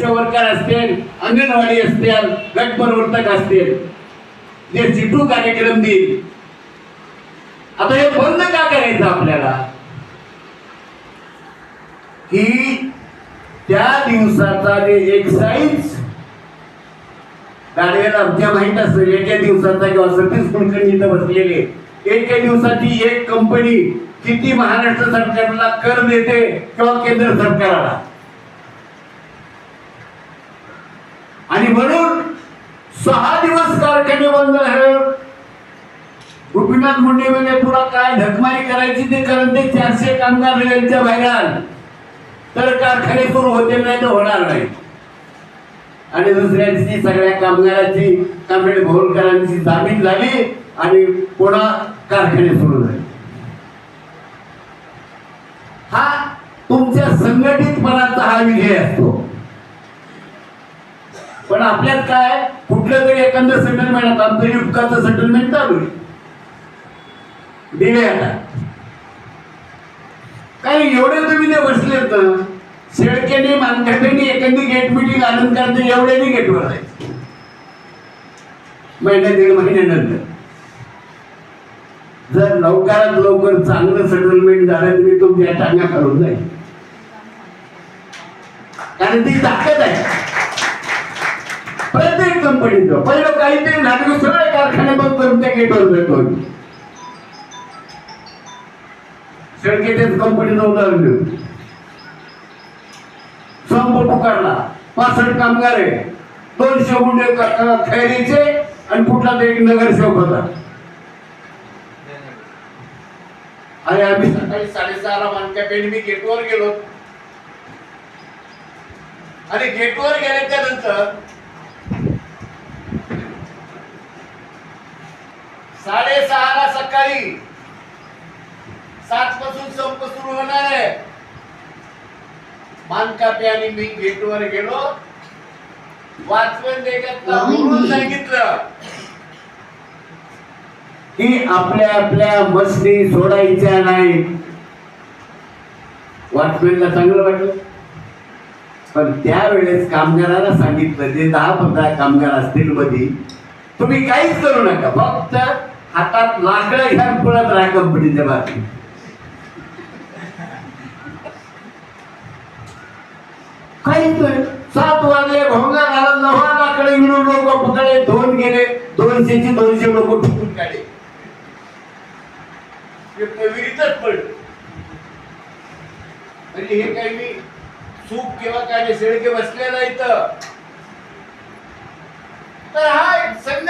आशा worker असतील अंगणवाडी असतील गट प्रवर्तक असतील. जे सिटू कार्यक्रम देईल. आता हे बंद का करायचं आपल्याला? की त्या दिवसाचा जे एक्साईज गाड्याला आमच्या माहीत असेल एका दिवसाचा किंवा सतीश कुलकर्णी इथं बसलेले एका दिवसाची एक कंपनी किती महाराष्ट्र सरकारला कर देते किंवा केंद्र सरकारला आणि म्हणून सहा दिवस कारखाने बंद आहे गोपीनाथ मुंडे म्हणजे पुरा काय धकमारी करायची ते कारण ते चारशे कामगार रेल्वेच्या बाहेर तर कारखाने सुरू होते नाही तर होणार नाही. आणि दुसऱ्यांची सगळ्या कामगारांची कांबळे भोलकरांची जामीन झाली आणि पुन्हा कारखाने सुरू झाले. हा तुमच्या संघटितपणाचा हा विजय असतो. पण आपल्यात काय कुठलं तरी एखादं सेटलमेंट आमचं युक्काचं सेटलमेंट चालू आहे. दिले आता. काही एवढे तुम्ही ते बसले तर शेळकेने मानकटेने एखादी गेट मिटिंग आनंद करते एवढ्यानी गेटवर जायचं महिन्या दीड महिन्यानंतर. जर लवकरात लवकर चांगलं सेटलमेंट झालं तर मी तुमच्या टांगा करून जाईल. कारण ती ताकद आहे. कंपनीचं. पहिलं काहीतरी लागलं सगळे कारखाने बंद करून त्या गेटवर जातो शेळकेच्याच कंपनीचं उदाहरण देऊ. संप पुकारला. पासष्ट कामगार आहे. दोनशे गुंडे खैरीचे आणि कुठला तरी एक नगरसेवक होता. आणि आम्ही सकाळी साडेसहाला मानक्या पेन मी गेटवर गेलो. आणि गेटवर गेल्याच्यानंतर साडेसहाला सकाळी सात पासून संप सुरू होणार आहे. मानकापे आणि मी गेटवर गेलो. वाचवण म्हणून सांगितलं. की आपल्या आपल्या मस्ती सोडायच्या नाही. वॉचमॅनला चांगलं वाटलं. पण त्यावेळेस कामगाराला सांगितलं जे दहा पंधरा कामगार असतील मध्ये तुम्ही काहीच करू नका. फक्त हातात लाकडं घ्या पळत राहा कंपनीच्या बाकी काही सात वाजले भोंगा झाला नवा लाकडं घेऊन लोक पकडले दोन गेले. दोनशे दोनशेचे दोनशे लोक ठुकून काढले. विहिरीतच पडले. म्हणजे हे काही मी चूक किंवा काय शेळके बसलेला इथं. तर हा एक